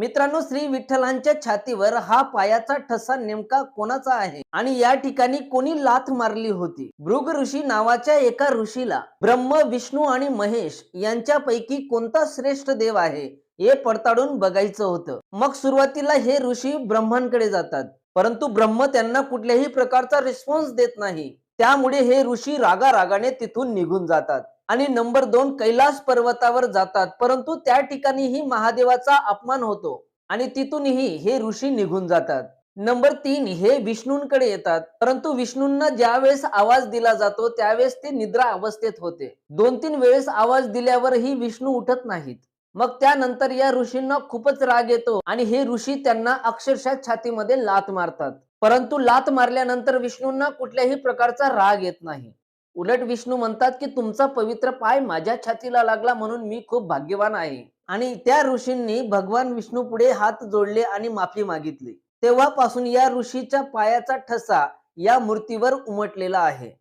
मित्रांनो श्री विठ्ठलांच्या छातीवर हा पायाचा ठसा नेमका कोणाचा आहे? आणि या ठिकाणी कोणी लाथ मारली होती? भृग ऋषी नावाच्या एका ऋषीला ब्रह्म विष्णू आणि महेश यांच्यापैकी कोणता श्रेष्ठ देव आहे? हे पडताळून बघायचं होतं. मग सुरुवातीला हे ऋषी ब्रह्मांकडे जातात. परंतु ब्रह्म त्यांना कुठल्याही प्रकारचा रिस्पॉन्स देत नाही. त्यामुळे हे ऋषी रागा रागाने तिथून निघून जातात. आणि नंबर दोन कैलास पर्वतावर जातात. परंतु त्या ठिकाणीही महादेवाचा अपमान होतो आणि तिथूनही हे ऋषी निघून जातात. नंबर तीन हे विष्णूंकडे येतात. परंतु विष्णूंना ज्यावेळेस आवाज दिला जातो त्यावेळेस ते निद्रा अवस्थेत होते. दोन तीन वेळेस आवाज दिल्यावरही विष्णू उठत नाहीत. मग त्यानंतर या ऋषींना खूपच राग येतो आणि हे ऋषी त्यांना अक्षरशः छातीमध्ये लात मारतात. परंतु लात मारल्यानंतर विष्णूंना कुठल्याही प्रकारचा राग येत नाही. उलट विष्णू म्हणतात की तुमचा पवित्र पाय माझ्या छातीला लागला म्हणून मी खूप भाग्यवान आहे. आणि त्या ऋषींनी भगवान विष्णू पुढे हात जोडले आणि माफी मागितली. तेव्हापासून या ऋषीच्या पायाचा ठसा या मूर्तीवर उमटलेला आहे.